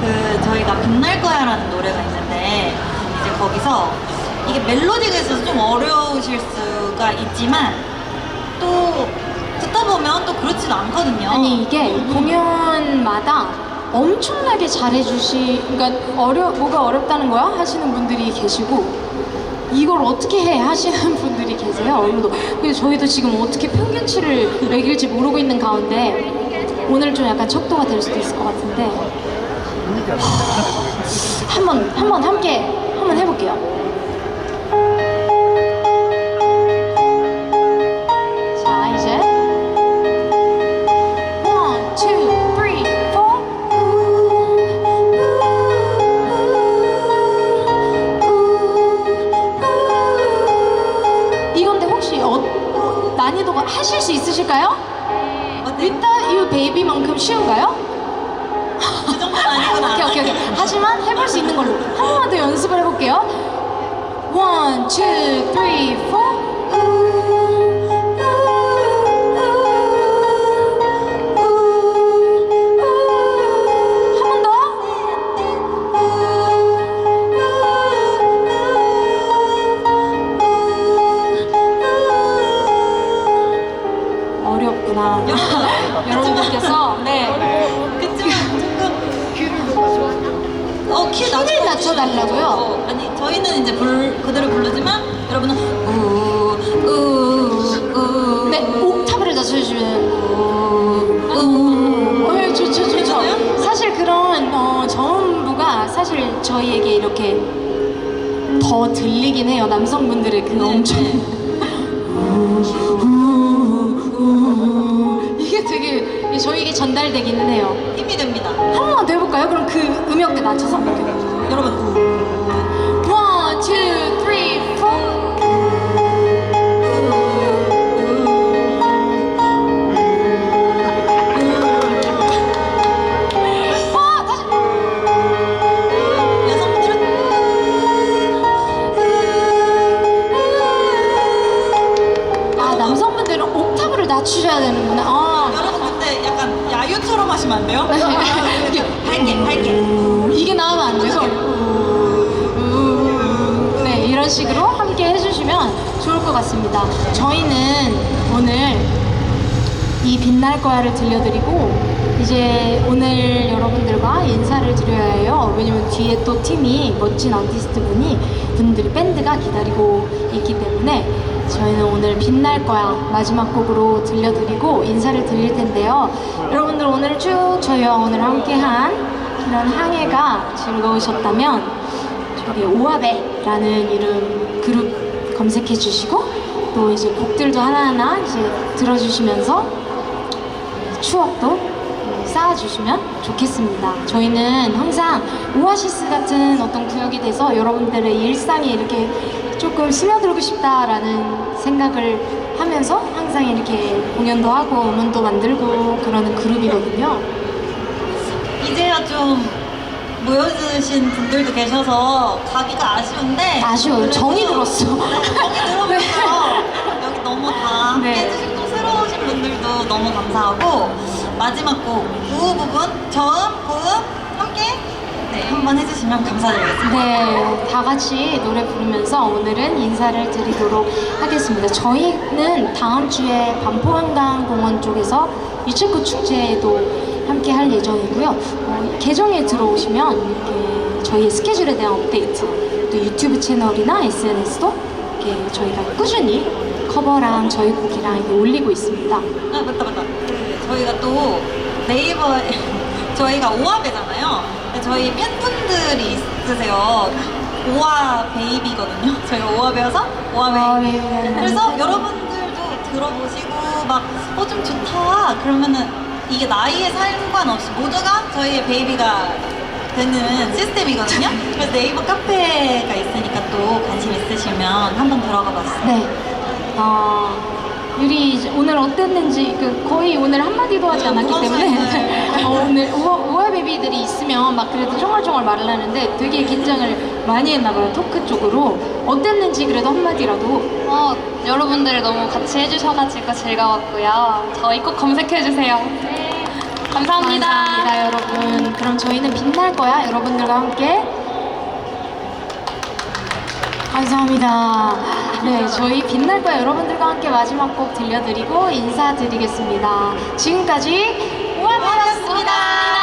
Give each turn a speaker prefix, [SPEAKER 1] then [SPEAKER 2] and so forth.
[SPEAKER 1] 그 저희가 빛날 거야라는 노래가 있는데 이제 거기서 이게 멜로디가 있어서 좀 어려우실 수가 있지만 또 듣다 보면 또 그렇지도 않거든요.
[SPEAKER 2] 아니 이게 공연마다 엄청나게 잘해주시, 그러니까 어려 뭐가 어렵다는 거야 하시는 분들이 계시고 이걸 어떻게 해 하시는 분들이 계세요. 그리고 그래서 저희도 지금 어떻게 평균치를 매길지 모르고 있는 가운데 오늘 좀 약간 척도가 될 수도 있을 것 같은데 한번 한번 함께 한번 해볼게요. 자 이제 One, two, three, four. 이건데 혹시 어, 어, 난이도가 하실 수 있으실까요? 일단 이 베이비만큼 쉬운가요?
[SPEAKER 1] 아니구나.
[SPEAKER 2] 오케이 오케이 오케이. 하지만 해볼 수 있는 걸로 한 번만 더 연습을 해볼게요. One, two, three, four. 한 번 더. 어렵구나. 여러분들께서
[SPEAKER 1] 조금 어, 키
[SPEAKER 2] 키를 낮춰달라고요?
[SPEAKER 1] 어, 아니 저희는 이제 불, 그대로 부르지만 여러분은 우우우
[SPEAKER 2] 네, 옥타브를 낮춰주시면 어, 네, 좋죠, 좋죠. 사실 그런 어, 저음부가 사실 저희에게 이렇게 더 들리긴 해요. 남성분들의 그
[SPEAKER 1] 네,
[SPEAKER 2] 엄청 저희에게 전달되기는 해요.
[SPEAKER 1] 힘이 됩니다.
[SPEAKER 2] 한 번만 더 해볼까요? 그럼 그 음역대 낮춰서 한번 해볼게요.
[SPEAKER 1] 여러분 우
[SPEAKER 2] 이게 나오면 안 돼서. 네 이런 식으로 함께 해주시면 좋을 것 같습니다. 저희는 오늘 이 빛날 거야를 들려드리고 이제 오늘 여러분들과 인사를 드려야 해요. 왜냐면 뒤에 또 팀이 멋진 아티스트 분이 분들이 밴드가 기다리고 있기 때문에 저희는 오늘 빛날 거야 마지막 곡으로 들려드리고 인사를 드릴 텐데요. 여러분들 오늘 쭉 저희와 오늘 함께한 이런 항해가 즐거우셨다면 저기 오아베라는 이름 그룹 검색해 주시고 또 이제 곡들도 하나하나 이제 들어주시면서 추억도 쌓아주시면 좋겠습니다. 저희는 항상 오아시스 같은 어떤 구역이 돼서 여러분들의 일상에 이렇게 조금 스며들고 싶다라는 생각을 하면서 항상 이렇게 공연도 하고 음원도 만들고 그러는 그룹이거든요.
[SPEAKER 1] 이제야 좀 모여주신 분들도 계셔서 가기가 아쉬운데
[SPEAKER 2] 아쉬워요. 정이 들었어.
[SPEAKER 1] 네, 정이 들어서 여기 너무 다 함께
[SPEAKER 2] 네.
[SPEAKER 1] 해주시고 또 새로우신 분들도 너무 감사하고 마지막 곡 우우 부분 저음 고음 함께 네, 한번 해주시면 감사드리겠습니다.
[SPEAKER 2] 네, 다 같이 노래 부르면서 오늘은 인사를 드리도록 하겠습니다. 저희는 다음 주에 반포한강 공원 쪽에서 유채꽃 축제에도 함께 할 예정이고요. 어, 계정에 들어오시면 이렇게 저희의 스케줄에 대한 업데이트, 또 유튜브 채널이나 SNS도 이렇게 저희가 꾸준히 커버랑 저희 곡이랑 이렇게 올리고 있습니다.
[SPEAKER 1] 아 맞다 맞다. 그 저희가 또 네이버에 저희가 오아배잖아요. 저희 팬분들이 있으세요. 오아 베이비거든요. 저희가 오아배여서 오아 베이비.
[SPEAKER 2] 오아 베이비.
[SPEAKER 1] 그래서 여러분들도 들어보시고 막 어 좀 좋다 그러면은 이게 나이에 상관없이 모두가 저희의 베이비가 되는 시스템이거든요. 그래서 네이버 카페가 있으니까 또 관심 있으시면 한번 들어가 봤어요.
[SPEAKER 2] 네. 어, 유리 이제 오늘 어땠는지 그 거의 오늘 한마디도 하지
[SPEAKER 1] 네,
[SPEAKER 2] 않았기 때문에
[SPEAKER 1] 물어봤어요.
[SPEAKER 2] 어, 오늘 우아, 우아 베비들이 있으면 막 그래도 쫑알쫑알 말을 하는데 되게 긴장을 많이 했나 봐요 토크 쪽으로 어땠는지 그래도 한마디라도
[SPEAKER 3] 어, 여러분들이 너무 같이 해주셔가지고 즐거웠고요. 저희 꼭 검색해주세요.
[SPEAKER 2] 감사합니다. 감사합니다, 여러분. 그럼 저희는 빛날 거야, 여러분들과 함께. 감사합니다. 네, 저희 빛날 거야, 여러분들과 함께 마지막 곡 들려드리고 인사드리겠습니다. 지금까지 우아파였습니다